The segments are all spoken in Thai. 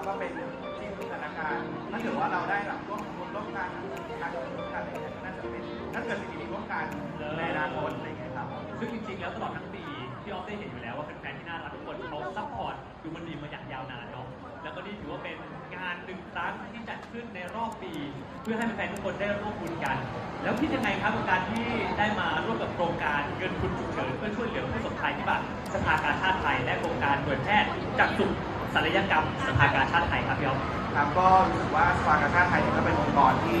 แล้วก็เป็นทีมสถานการณ์ถ้าเกิดว่าเราได้แบบร่วมทุนร่วมกันการลงทุนกันอะไรอย่างเงี้ยก็น่าจะเป็นถ้าเกิดสิ่งดีๆร่วมกันในอนาคตอะไรอย่างเงี้ยครับซึ่งจริงๆแล้วตลอดทั้งปีพี่ออฟได้เห็นอยู่แล้วว่าแฟนๆที่น่ารักทุกคนเขาซัพพอร์ตดูมันดีมาอย่างยาวนานเนาะแล้วก็นี่ถือว่าเป็นงานหนึ่งครั้งที่จัดขึ้นในรอบปี เพื่อให้แฟนๆทุกคนได้ร่วมบุญกัน แล้วคิดยังไงครับกับการที่ได้มาร่วมกับโครงการเงินทุนฉุกเฉินเพื่อช่วยเหลือผู้ประสบภัยพิบัติสภากาชาติไทยและโครงการหน่วยแพทย์จักษุ ศัลยกรรมสภากาชาติไทยครับพี่ออฟ ครับก็รู้สึกว่าสภากาชาติไทยเนี่ยก็เป็นองค์กรที่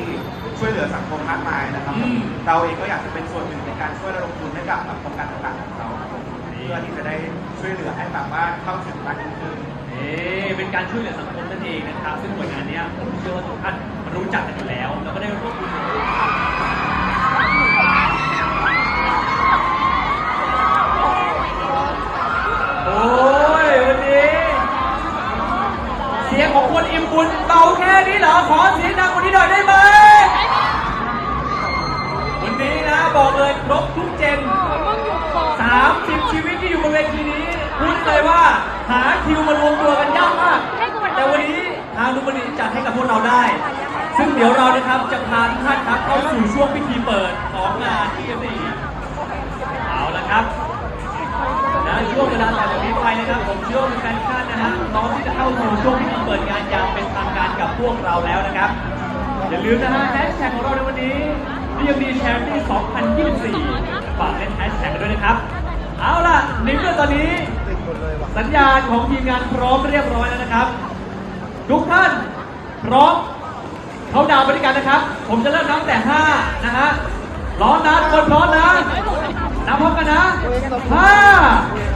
ช่วยเหลือสังคมมากมายนะครับ อืม เราเองก็อยากจะเป็นส่วนหนึ่งในการช่วยระดมทุนให้กับโครงการต่างๆของเขาครับผมเพื่อที่จะได้ช่วยเหลือให้แบบว่าเข้าถึงมากยิ่งขึ้น เอ๊ะเป็นการช่วยเหลือสังคมนั่นเองนะครับ ซึ่งหน่วยงานเนี้ยผมเชื่อว่าทุกท่านรู้จักกันอยู่แล้ว แล้วก็ได้ร่วมบุญ อิ่มบุญเบาแค่นี้เหรอ ขอเสียงดังกว่านี้หน่อยได้ไหม วันนี้นะบอกเลยครบทุกเจน30ชีวิตที่อยู่บนเวทีนี้พูดเลยว่าหาคิวมารวมตัวกันยากมาก แต่วันนี้ทางดูมันดีจัดให้กับพวกเราได้ ซึ่งเดี๋ยวเรานะครับจะพาทุกท่านครับเข้าสู่ช่วงพิธีเปิดของงานที่สี่เอาละครับ นช่วงเวลาแต่ละนี้ไปนะครับ ผมเชื่อว่าแฟนๆทุกท่านนะฮะพร้อมที่จะเข้าสู่ช่วงพิธีเปิดงานอย่างเป็นทางการกับพวกเราแล้วนะครับ อย่าลืมนะฮะแฮชแท็กของเราในวันนี้เรียมดีแชร์ที่ 2024 ฝากเล่นแฮชแท็กกันด้วยนะครับ เอาล่ะในเมื่อตอนนี้ สัญญาณของทีมงานพร้อมเรียบร้อยแล้วนะครับ ทุกท่านพร้อมเขาดาวน์ไปด้วยกันนะครับ ผมจะเริ่มนับแต่ 5 นะฮะร้อนนะทุกคนร้อมนะนับพร้อมกันนะ5 4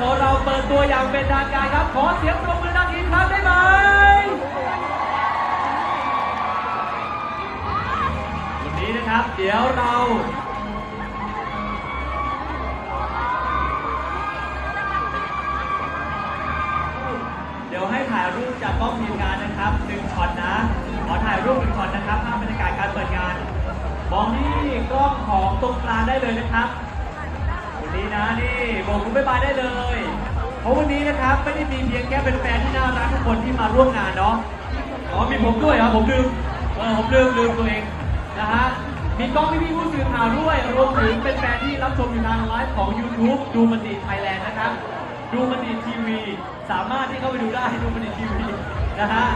ของเราเปิดตัวอย่างเป็นทางการครับ ขอเสียงปรบมือดังอีกครั้งได้ไหมวันนี้นะครับ เดี๋ยวเรา เดี๋ยวให้ถ่ายรูปจากกล้องทีมงานนะครับหนึ่งช็อตนะ ขอถ่ายรูปหนึ่งช็อตนะครับภาพบรรยากาศการเปิดงาน มองที่กล้องของตรงกลางได้เลยนะครับ นี้นะนี่บอกคุณบ๊ายบายได้เลย เพราะวันนี้นะครับไม่ได้มีเพียงแค่เป็นแฟนที่น่ารักทุกคนที่มาร่วมงานเนาะอ๋อมีผมด้วยเหรอผมลืมเออผมลืมลืมตัวเองนะฮะมีกล้องพี่ๆผู้สื่อข่าวด้วยรวมถึงเป็นแฟนที่รับชมอยู่ทางไลฟ์ของ YouTube ดูมันดีไทยแลนด์นะครับ ดูมันดีทีวี สามารถที่เข้าไปดูได้ดูมันดีทีวีนะฮะ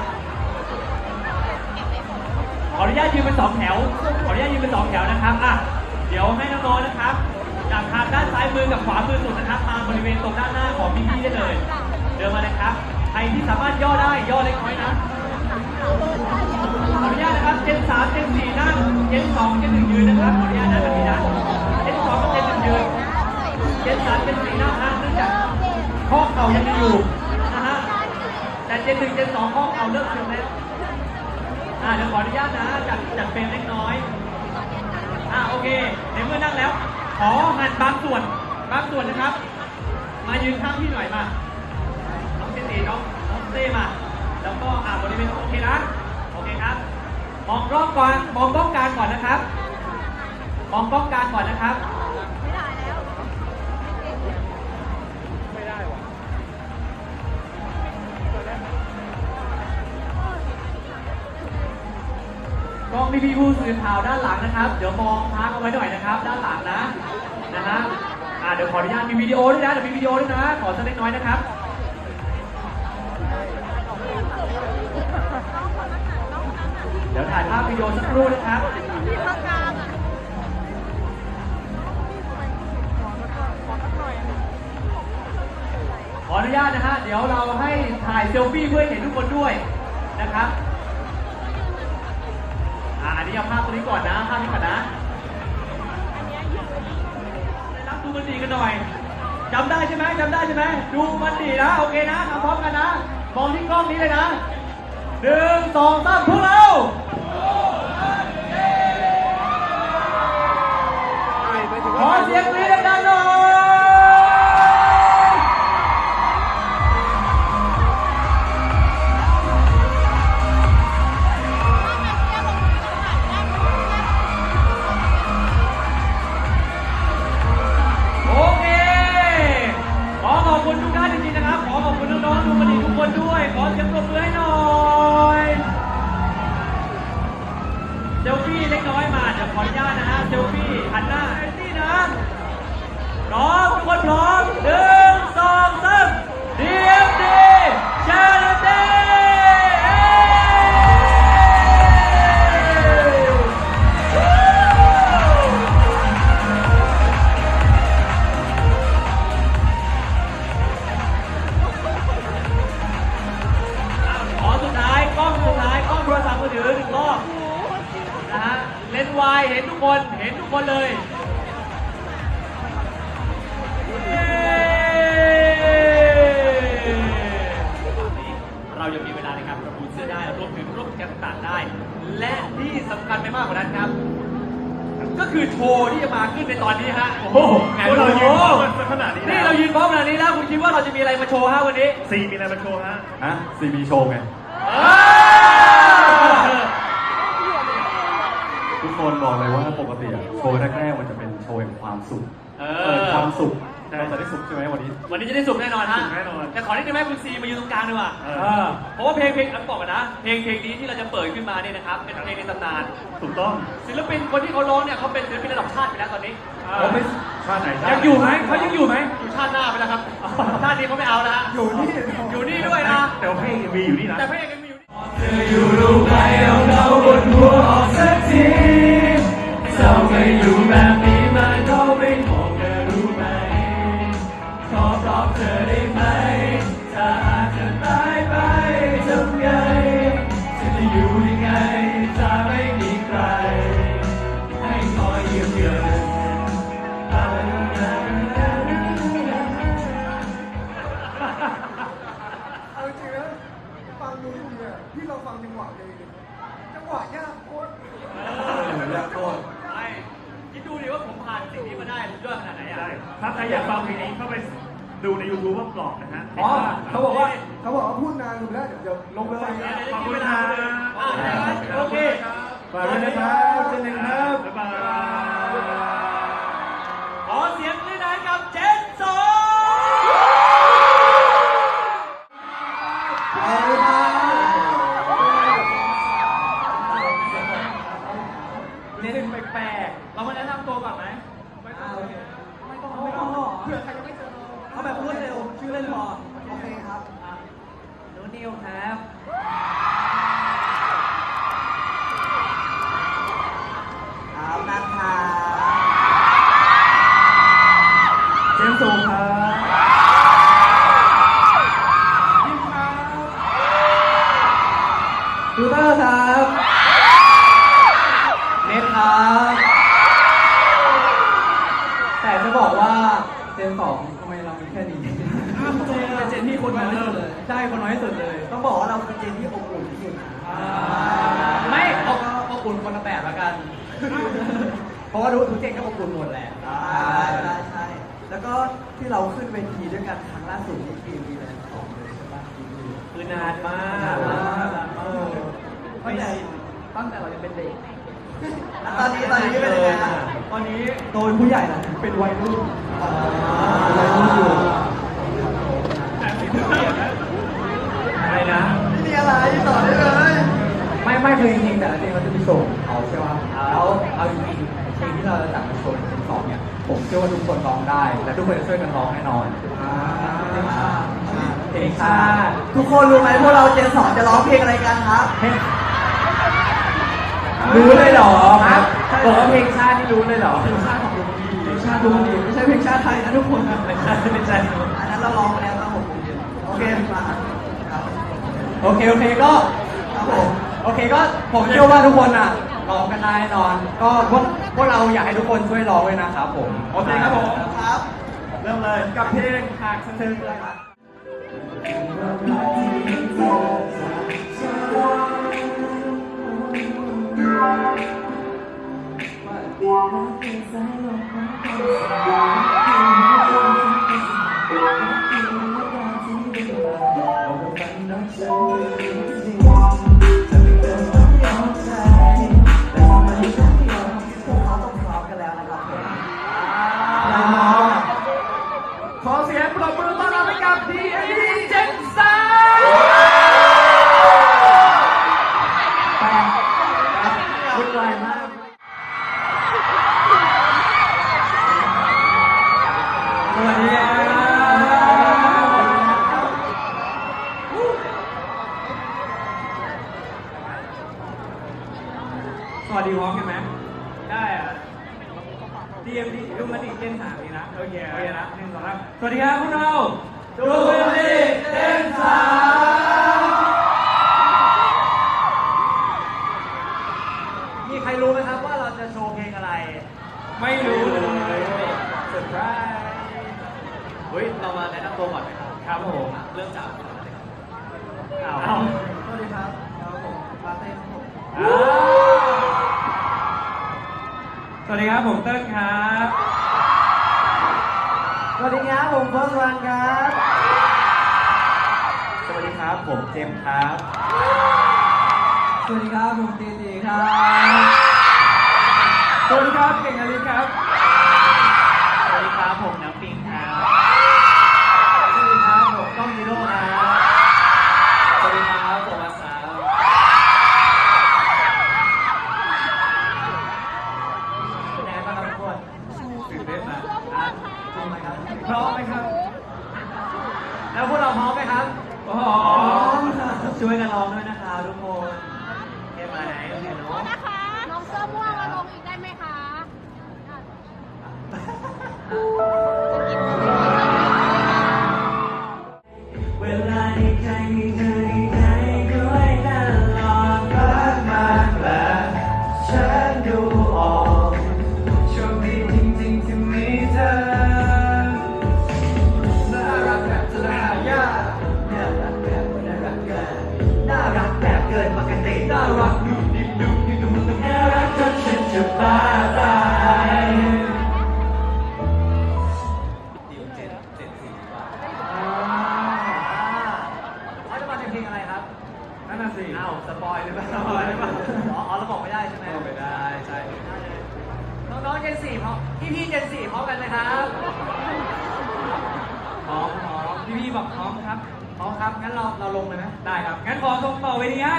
ขออนุญาตยืนเป็นสองแถว ขออนุญาตยืนเป็นสองแถวนะครับ อะ เดี๋ยวให้น้องๆนะครับ จากทางด้านซ้ายมือกับขวามือสุดนะครับมาบริเวณตรงด้านหน้าของพี่ๆได้เลย เดินมาเลยครับ ใครที่สามารถย่อได้ย่อเล็กน้อยนะ ขออนุญาตนะครับ เจนสามเจนสี่นั่ง เจนสองเจนหนึ่งยืนนะครับ ขออนุญาตนะแบบนี้นะ เจนสองกับเจนหนึ่งยืน เจนสามเจนสี่นั่งนะเนื่องจากข้อเข่ายังอยู่นะฮะ แต่เจนหนึ่งเจนสองข้อเข่าเริ่มเสื่อมแล้วอ่าเดี๋ยวขออนุญาตนะจัดจัดเป็นเล็กน้อย อ่าโอเค ในเมื่อนั่งแล้ว ขอหันบางส่วนบางส่วนนะครับ มายืนข้างพี่หน่อยมาน้องเจนเอน้องน้องเต้มา แล้วก็อ่าบริเวณโอเคนะโอเคครับ มองกล้องก่อนมองกล้องกลางก่อนนะครับ มองกล้องกลางก่อนนะครับ กล้องพี่พี่ผู้สื่อข่าวด้านหลังนะครับ เดี๋ยวมองพักเอาไว้หน่อยนะครับ ด้านหลังนะนะฮะอ่าเดี๋ยวขออนุญาตมีวิดีโอด้วยนะเดี๋ยวมีวิดีโอด้วยนะขอสักเล็กน้อยนะครับเดี๋ยวถ่ายภาพวิดีโอสักครู่นะครับขออนุญาตนะฮะเดี๋ยวเราให้ถ่ายเซลฟี่เพื่อเห็นทุกคนด้วยนะครับ อ่าอันนี้เอาภาพตัวนี้ก่อนนะ ภาพนี้ก่อนนะรับดูมันดีกันหน่อยจำได้ใช่ไหมจำได้ใช่ไหมดูมันดีนะ โอเคนะทำพร้อมกันนะมองที่กล้องนี้เลยนะหนึ่งสองสามพวกเราขอเสียง คนเห็นทุกคนเลยเรายังมีเวลาในการประมูลเสื้อได้รวมถึงร่วมกิจกรรมต่างๆได้ และที่สำคัญไปมากกว่านั้นครับ ก็คือโชว์ที่จะมาขึ้นในตอนนี้ฮะ โอ้โหพวกเรายืนพร้อมกันขนาดนี้แล้วนี่เรายืนพร้อมขนาดนี้แล้วคุณคิดว่าเราจะมีอะไรมาโชว์ฮะวันนี้ ซีมีอะไรมาโชว์ฮะ ฮะซีบีโชว์ไง ทุกคนบอกเลยว่าปกติอะโชว์แรกๆมันจะเป็นโชว์แห่งความสุขเอเปิดอ ความสุขเราจะได้สุขใช่ไหมวันนี้ วันนี้จะได้สุขแน่นอนฮะสุขแน่นอนแต่ขอนิดนึงไหมคุณซีมาอยู่ตรงกลางดีกว่าเออเพราะว่าเพลงเพลงอันบอกกันนะ เพลงเพลงนี้ที่เราจะเปิดขึ้นมาเนี่ยนะครับ เป็นเพลงในตำนาน ถูกต้องศิลปินคนที่เขาร้องเนี่ยเขาเป็นศิลปินระดับชาติไปแล้วตอนนี้เขาไม่ชาติไหนชาติยังอยู่ไหมเขายังอยู่ไหม อยู่ชาติหน้าไปแล้วครับ ชาตินี้เขาไม่เอาแล้วฮะอยู่นี่ อยู่นี่ด้วยนะ แต่ว่าเพลงมีอยู่นี่นะ แต่เพลงยังมีอยู่นี่ เธออยู่ตรงไหนเอาเรา เศ ฮะอ๋อเขาบอกว่าเขาบอกว่าพูดนานดูแล้วเดี๋ยวเดี๋ยวลงไปฟังนะขอบคุณครับอ่าโอเคฝากด้วยนะครับ แล้วก็ที่เราขึ้นเวทีด้วยกันครั้งล่าสุดที่ทีวีแลนด์สองเลยใช่ปะทีวีคือนานมากเออตั้งแต่ตั้งแต่เรายังเป็นเด็กแล้วตอนนี้ตอนนี้เป็นยังไงฮะตอนนี้โตเป็นผู้ใหญ่แล้วเป็นวัยรุ่นวัยรุ่นอยู่อะไรนะไม่มีอะไรต่อได้เลยไม่ไม่คือจริงๆแต่ละเพลงเขาจะมีโชว์ของเขาใช่ไหมแล้วเอาจริงๆเพลงที่เราจะจัดมาโชว์ในเพลงสองเนี่ย ผมเชื่อว่าทุกคนร้องได้ และทุกคนจะช่วยกันร้องแน่นอนเพลงชาติทุกคนรู้ไหมพวกเราเจนสองจะร้องเพลงอะไรกันครับ รู้เลยเหรอครับบอกว่าเพลงชาตินี่รู้เลยเหรอ เพลงชาติของดนตรีเพลงชาติดนตรีไม่ใช่เพลงชาติไทยนะทุกคนไม่ใช่ไม่ใช่อันนั้นเราร้องไปแล้วตอนหกโมงเย็นโอเคมาครับโอเคโอเคก็ครับผมโอเคก็ผมเชื่อว่าทุกคนอะ ร้องกันได้แน่นอน ก็พวกพวกเราอยากให้ทุกคนช่วยร้องด้วยนะครับผม โอเคครับผมครับ เริ่มเลยกับเพลงหากสะเทือนเลยครับพว โอเคโอเคนะหนึ่งสองสามสวัสดีครับพวกเราดูมันดีเจนสามมีใครรู้ไหมครับว่าเราจะโชว์เพลงอะไร ไม่รู้เลยเซอร์ไพรส์เฮ้ย เรามาแนะนำตัวก่อนไหมครับ ครับผม เริ่มจากเอาสวัสดีครับครับผมปาเต้ครับผมสวัสดีครับ ผมเติ้ลครับ สวัสดีครับผมเฟิร์สวันครับ สวัสดีครับผมเจมส์ครับ สวัสดีครับผมตีตีครับ สวัสดีครับเก่งอลิศครับ สวัสดีครับผมน้ำปิงครับ สวัสดีครับผมก้องฮีโร่ครับ พร้อมไหมครับ แล้วพวกเราพร้อมไหมครับพร้อมช่วยกันร้องด้วยนะครับทุกคนเฮ้ยมาไหนเห็นโทเนาะษนะคะ น้องเสื้อม่วงมาลงอีกได้ไหมคะจะ อมกันไหมครับพร้อมพร้อมพี่พี่บอกพร้อมครับพร้อมครับ งั้นเราเราลงเลยไหมได้ครับ งั้นขอส่งต่อเวทีให้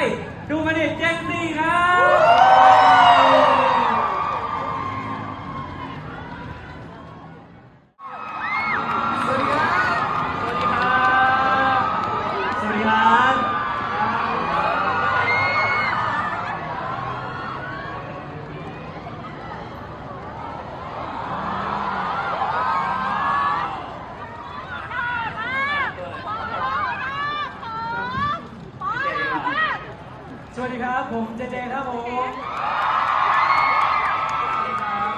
ดูมาดิเจนซี่ครับ สวัสดีครับ สวัสดีครับ สวัสดีครับ สวัสดี ครับ ผมเจเจครับผมสวัสดีครับ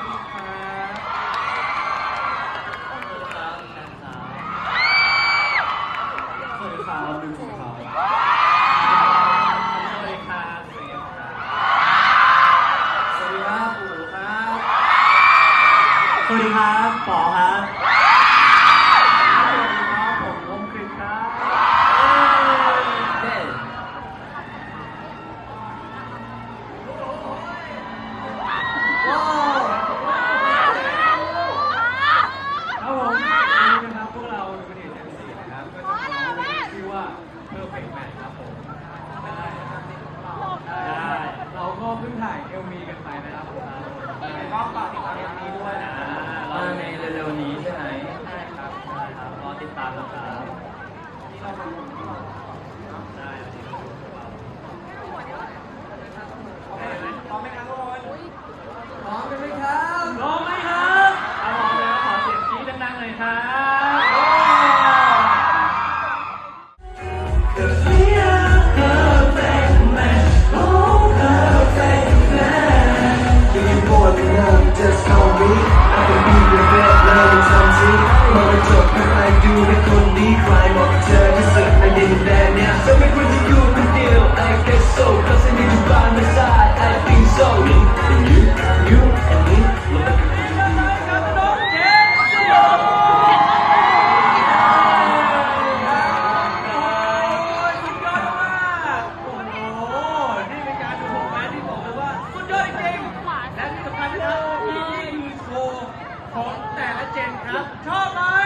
ครับสวั Captain Cup Thomas!